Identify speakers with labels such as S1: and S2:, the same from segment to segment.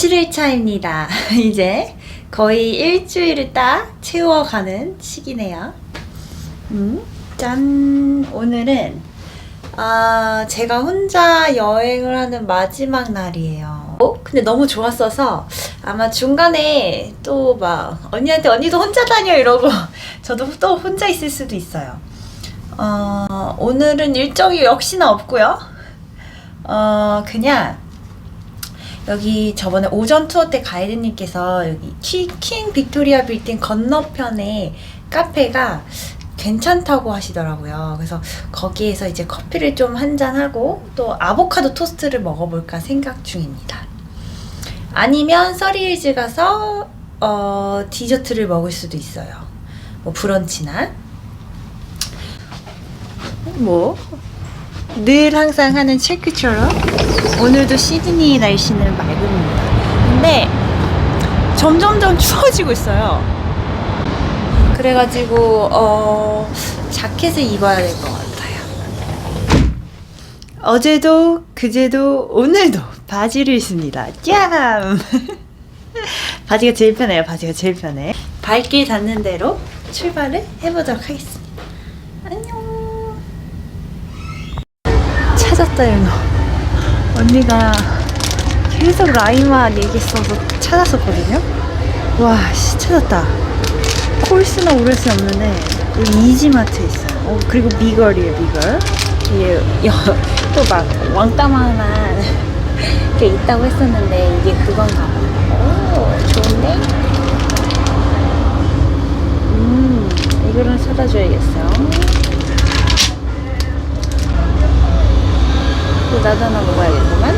S1: 7일차입니다. 이제 거의 일주일을 딱 채워가는 시기네요. 음, 짠! 오늘은, 아, 제가 혼자 여행을 하는 마지막 날이에요. 어? 근데 너무 좋았어서 아마 중간에 또 막 언니한테 언니도 혼자 다녀 이러고 저도 또 혼자 있을 수도 있어요. 어, 오늘은 일정이 역시나 없고요. 어, 그냥 여기 저번에 오전 투어 때 가이드님께서 여기 키, 킹 빅토리아 빌딩 건너편에 카페가 괜찮다고 하시더라고요. 그래서 거기에서 이제 커피를 좀 한잔하고 또 아보카도 토스트를 먹어볼까 생각 중입니다. 아니면 서리힐즈 가서 어, 디저트를 먹을 수도 있어요. 뭐 브런치나 뭐 늘 항상 하는 체크처럼 오늘도 시드니 날씨는 맑습니다. 근데 점점점 추워지고 있어요. 그래가지고 어 자켓을 입어야 될 것 같아요. 어제도 그제도 오늘도 바지를 입습니다. 짠! 바지가 제일 편해요. 바지가 제일 편해. 발길 닿는 대로 출발을 해보도록 하겠습니다. 안녕. 찾았다 연호. 언니가 계속 라이만 얘기했어서 찾았었거든요? 와 씨 찾았다. 콜스나 오레스 없는데 여기 이지마트에 있어요. 어, 그리고 미걸이에요 미걸. 이게 또막 왕따만한 게 있다고 했었는데 이게 그건가 봐 오 좋은데? 음 이거는 사다 줘야겠어요 나도 하나 먹어야겠구만.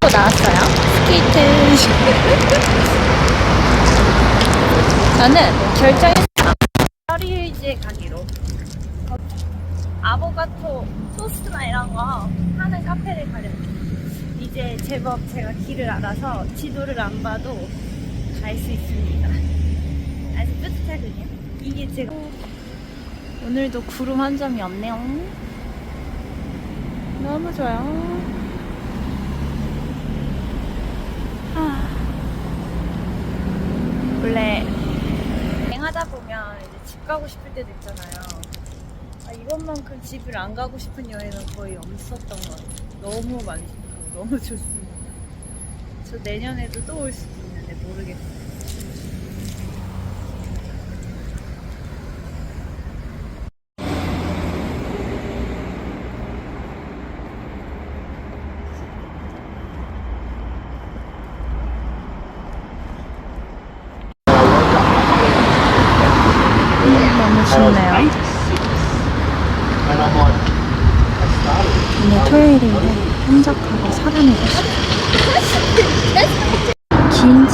S1: 또 나왔어요. 스케이트. 저는 결정했어요. 서리힐즈에 가기로. 아보가토 토스트나 이런 거 하는 카페를 가려고. 이제 제법 제가 길을 알아서 지도를 안 봐도 갈 수 있습니다. 아주 뿌듯하군요. 이게 제가 오늘도 구름 한 점이 없네요. 너무 좋아요. 아. 원래 여행하다 보면 이제 집 가고 싶을 때도 있잖아요. 아, 이번만큼 집을 안 가고 싶은 여행은 거의 없었던 것 같아요. 너무 만족하고 너무 좋습니다. 저 내년에도 또 올 수도 있는데 모르겠어요. 너무 좋네요. 오늘 토요일인데 한적하고 사람이 없어요.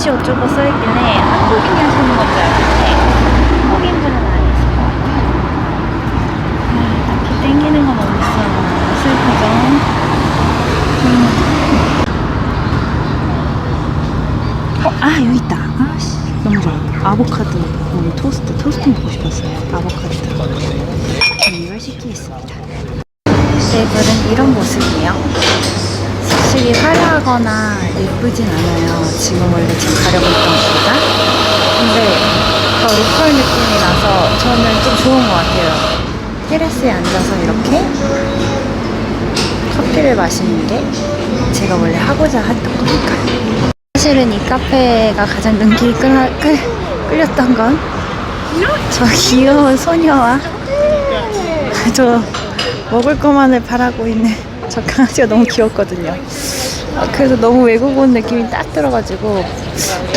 S1: 김치 어쩌고 써있길래 한국인이 하시는 건 줄 알았는데 한국인분은 아니시고 아, 딱히 땡기는 건 없어. 슬프죠? 음. 어, 아 여기 있다. 아씨 너무 좋아. 아보카도 음, 토스트 토스트 먹고 싶었어요. 아보카도 이걸 시키겠습니다. 테이블은 이런 모습이에요. 확실히 화려하거나 예쁘진 않아요. 지금 원래 제가 가려고 했던 것보다. 근데 더 로컬 느낌이 나서 저는 좀 좋은 것 같아요. 테라스에 앉아서 이렇게 커피를 마시는 게 제가 원래 하고자 했던 거니까요. 사실은 이 카페가 가장 눈길이 끌, 끌, 끌렸던 건 저 귀여운 소녀와 저 먹을 것만을 바라고 있는 저 강아지가 너무 귀엽거든요. 아, 그래서 너무 외국 온 느낌이 딱 들어가지고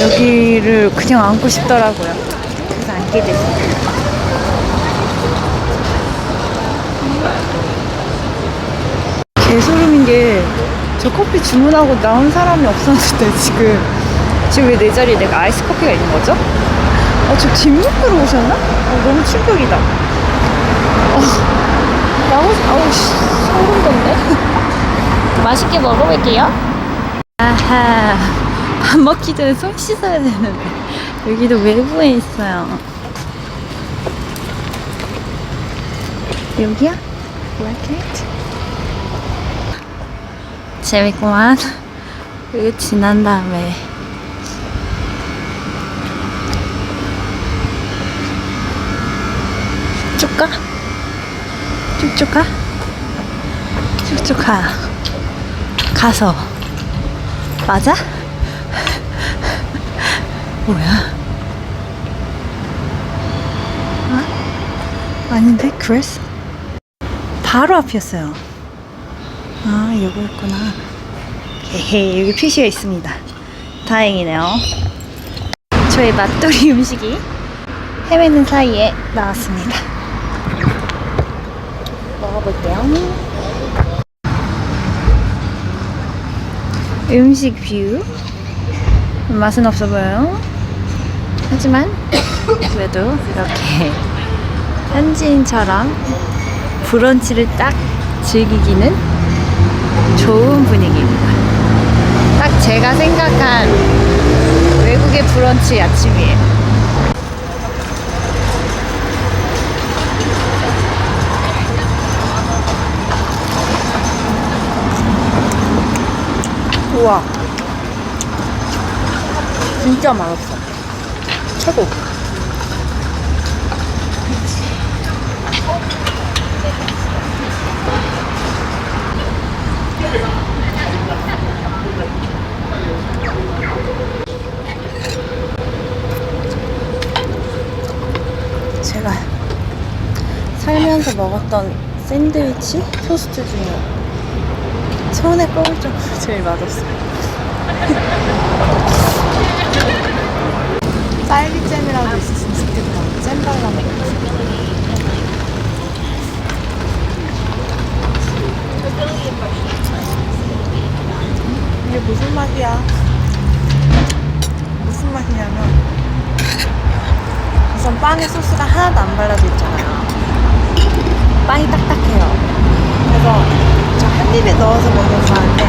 S1: 여기를 그냥 앉고 싶더라고요. 그래서 앉게 됐어요. 개소름인 게 저 커피 주문하고 나온 사람이 없었는데 지금 지금 왜 내 자리에 내가 아이스 커피가 있는 거죠? 아, 저 뒷문으로 오셨나? 아, 너무 충격이다. 어, 나오, 아우, 돋네. 맛있게 먹어볼게요. 아하, 밥 먹기 전에 손 씻어야 되는데. 여기도 외부에 있어요. 여기야? 블랙캣? 재밌구만. 이거 지난 다음에 쭉 가? 쭉쭉 가? 쭉쭉 가. 가서 맞아? 뭐야? 어? 아닌데? 그랬어? 바로 앞이었어요. 아, 요거였구나. 헤헤, 여기 표시가 있습니다. 다행이네요. 저의 맛돌이 음식이 헤매는 사이에 나왔습니다. 먹어볼게요. 음식 뷰. 맛은 없어 보여요. 하지만 그래도 이렇게 현지인처럼 브런치를 딱 즐기기는 좋은 분위기입니다. 딱 제가 생각한 외국의 브런치 아침이에요. 우와. 진짜 맛없어. 최고. 제가 살면서 먹었던 샌드위치 토스트 중에 손에 꼽을 정도로 제일 맛없어요. 딸기잼이라도 있었으면 좋겠다. 잼 발라 먹고.
S2: 이게 무슨 맛이야? 무슨 맛이냐면 우선 빵에 소스가 하나도 안 발라져 있잖아요. 빵이 딱딱해요. 그래서 저 한 입에 넣어서 먹는 줄 아는데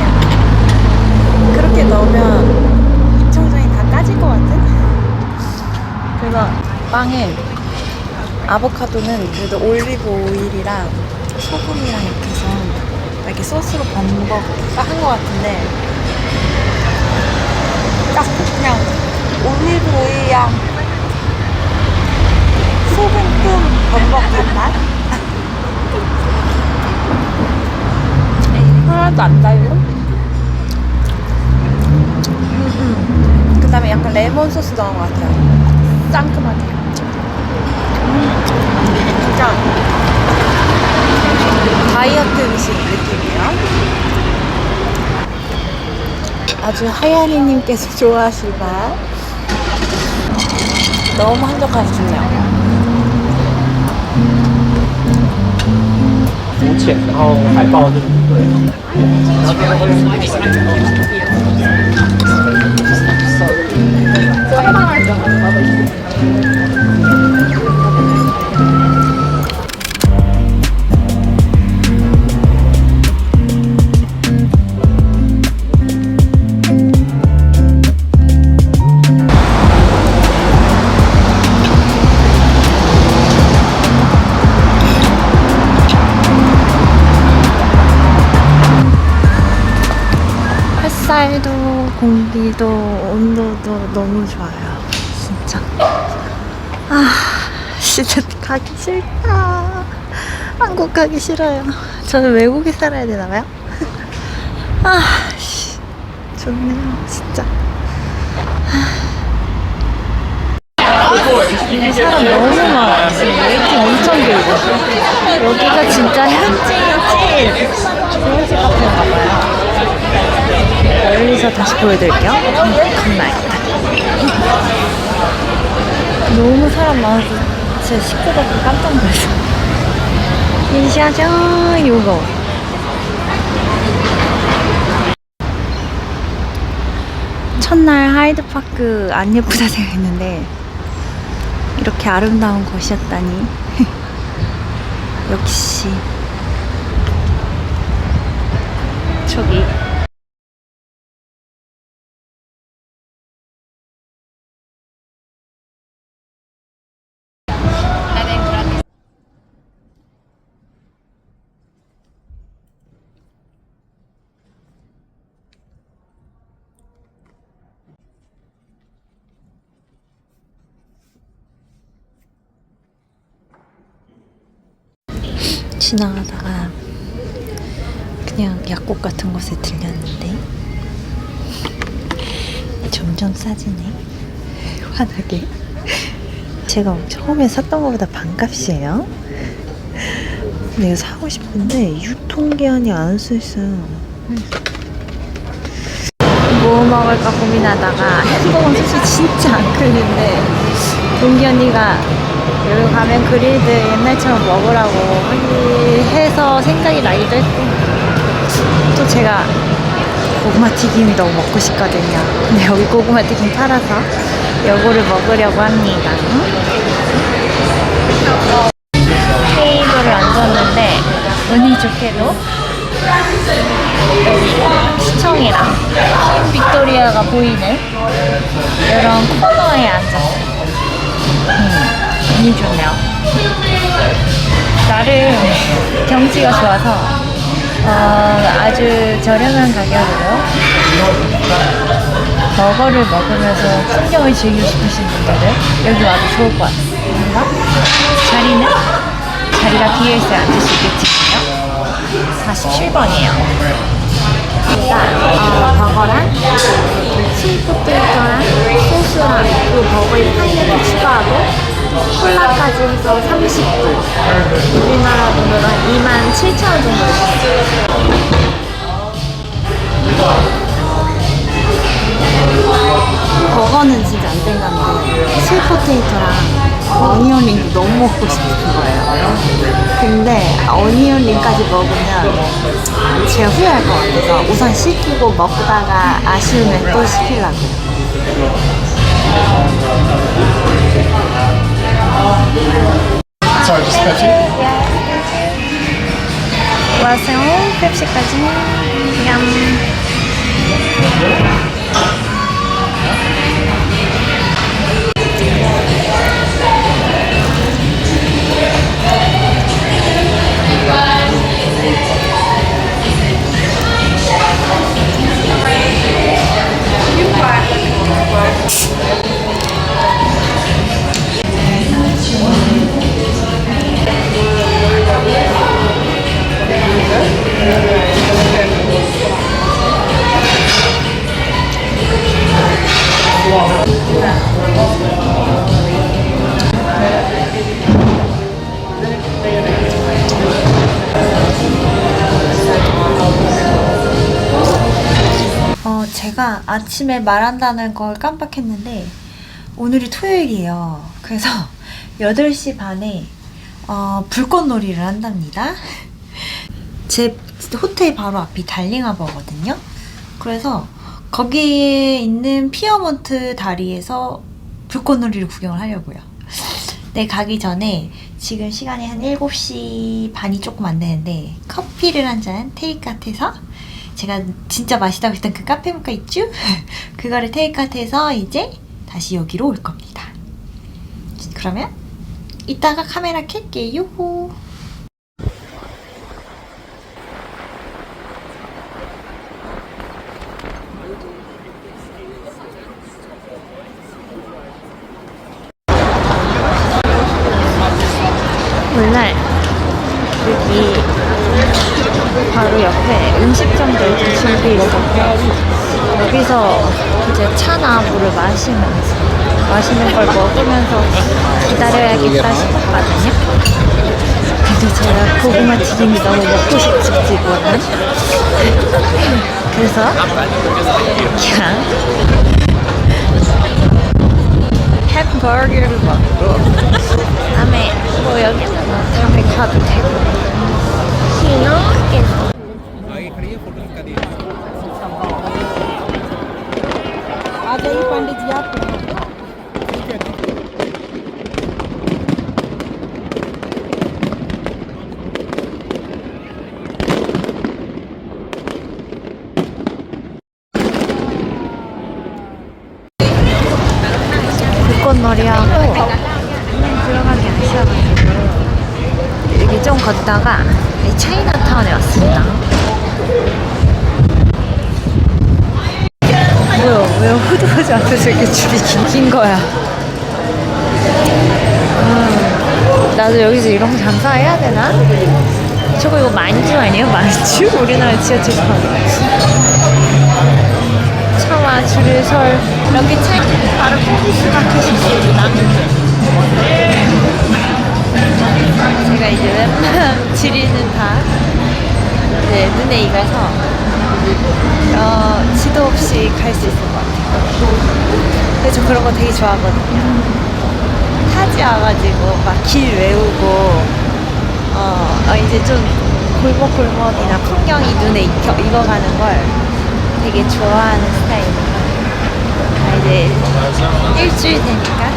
S2: 그렇게 넣으면 입청정이 다 까질 것 같은? 그래서 빵에 아보카도는 그래도 올리브 오일이랑 소금이랑 이렇게 해서 이렇게 소스로 범벅 한것 같은데 딱 그냥 올리브 오일이랑 소금금 범벅한 맛? 하나도 안 달고 그 다음에 약간 레몬 소스 넣은 것 같아요. 상큼하게 음, 진짜 다이어트 음식 느낌이에요 아주 하얀이님께서 좋아하실 맛 너무 한적하니 좋네요
S3: 浮潜，然后海报就是对。
S1: 햇살도 온도도 너무 좋아요. 진짜. 아, 진짜 가기 싫다. 한국 가기 싫어요. 저는 외국에 살아야 되나봐요. 아, 씨. 좋네요. 진짜. 이게 사람 너무 많아. 웨이팅 엄청 길고. 여기가 진짜 현지인 찐 브런치 카페인가 봐요. 멀리서 다시 보여드릴게요. 컴라이트. 너무 사람 많아서 진짜 식구가 깜짝 놀랐어. 인샤죠, 요거. 첫날 하이드파크 안 예쁘다 생각했는데 이렇게 아름다운 곳이었다니. 역시. 저기
S2: 지나가다가 그냥 약국 같은 곳에 들렸는데 점점 싸지네. 환하게. 제가 처음에 샀던 것보다 반값이에요. 이거 사고 싶은데 유통기한이 안 써 있어요. 뭐 먹을까 고민하다가 햄버거는 솔직히 진짜 안 끌리는데 동기 언니가 여기 가면 그릴드 옛날처럼 먹으라고 해서 생각이 나기도 했고 또 제가 고구마 튀김이 너무 먹고 싶거든요 근데 여기 고구마 튀김 팔아서 요거를 먹으려고 합니다 테이블을 앉았는데 운이 좋게도 여기 시청이랑 빅토리아가 보이는 이런 코너에 앉았어요. 음, 운이 좋네요. 나름 경치가 좋아서 어, 아주 저렴한 가격으로 버거를 먹으면서 풍경을 즐기고 싶으신 분들은 여기 와도 좋을 것 같습니다. 자리는 자리가 비어있어야 앉을 수 있겠지만요. 47번이에요. 어, 버거랑 스위트포테이토랑 소스랑 그리고 버거에 파인애플 추가하고 콜라까지 해서 30불. 우리나라 돈으로 한 27,000원 정도 했어요. 버거는 진짜 안 땡겼는데 스위트포테이토랑 어니언링도 너무 먹고 싶은 거예요. 근데 어니언링까지 먹으면 제가 후회할 것 같아서 우선 시키고 먹다가 아쉬우면 또 시키려고요 펩시까지 냠 아침에 말한다는 걸 깜빡했는데 오늘이 토요일이에요. 그래서 8시 반에 어, 불꽃놀이를 한답니다. 제 호텔 바로 앞이 달링하버거든요. 그래서 거기에 있는 피어먼트 다리에서 불꽃놀이를 구경을 하려고요. 네, 가기 전에 지금 시간이 한 7시 반이 조금 안 되는데 커피를 한 잔 테이크아웃해서 제가 진짜 맛있다고 했던 그 카페 모카 있죠? 그거를 테이크아웃해서 이제 다시 여기로 올 겁니다. 그러면 이따가 카메라 켤게요. 여 여기서 이제 차나 물을 마시면서 맛있는 걸 먹으면서 기다려야겠다 싶었거든요. 근데 제가 고구마 튀김이 너무 먹고 싶지거든. 그래서 그냥 햄버거를 먹고 다음에 뭐 여기는 뭐 다음에 가도 되고 신나게
S1: आ આજે એ પાંડિત યાદ
S2: 물꽃놀이하고 들어가기 아쉬워가지고 이렇게 좀 걷다가 이 차이나타운에 왔습니다. 왜 후드하지 않아서 이렇게 줄이 긴, 긴 거야? 음, 나도 여기서 이런 거 장사해야 되나? 저거 이거 만주 아니에요? 만주? 우리나라 지하철 판 차와 줄을 설 이렇게 차 바로 콩비스 마켓이 있습니다 제가 이제 웬만한 지리는 다 이제 눈에 익어서 어, 지도 없이 갈 수 있을 것 같아요 근데 저 그런 거 되게 좋아하거든요 타지 와가지고 막 길 외우고 어, 어, 이제 좀 골목골목이나 풍경이 눈에 익혀, 익어가는 걸 되게 좋아하는 스타일이에요. 아, 이제 일주일 되니까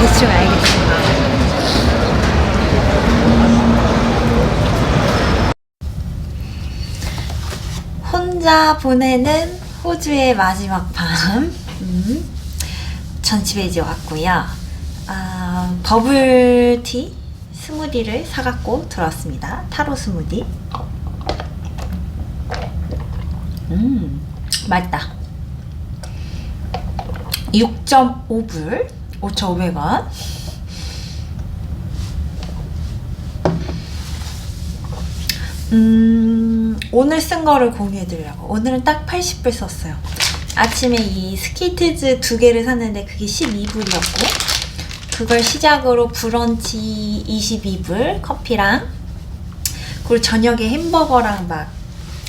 S2: 대충 알겠습니다. 혼자 보내는 호주의 마지막 밤. 음. 전 집에 이제 왔고요. 아, 버블티 스무디를 사갖고 들어왔습니다. 타로 스무디. 음, 맛있다. 6.5불, 5,500원. 음, 오늘 쓴 거를 공유해드리려고. 오늘은 딱 80불 썼어요. 아침에 이 스키트즈 두 개를 샀는데 그게 12불이었고, 그걸 시작으로 브런치 22불, 커피랑, 그리고 저녁에 햄버거랑 막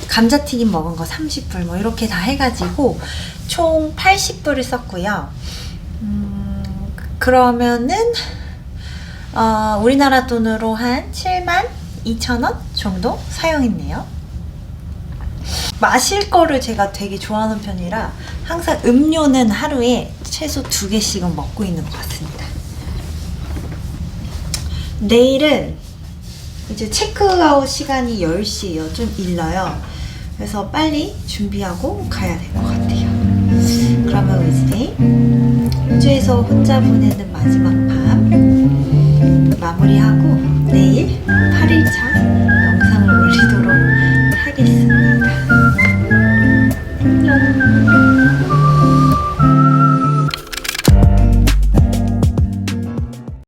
S2: 감자튀김 먹은 거 30불 뭐 이렇게 다 해가지고 총 80불을 썼고요. 음, 그러면은 어, 우리나라 돈으로 한 7만 2천 원 정도 사용했네요. 마실 거를 제가 되게 좋아하는 편이라 항상 음료는 하루에 최소 두 개씩은 먹고 있는 것 같습니다. 내일은 이제 체크아웃 시간이 10시예요. 좀 일러요. 그래서 빨리 준비하고 가야 될 것 같아요. 그러면 이제 호주에서 혼자 보내는 마지막 밤 마무리하고 내일 8일차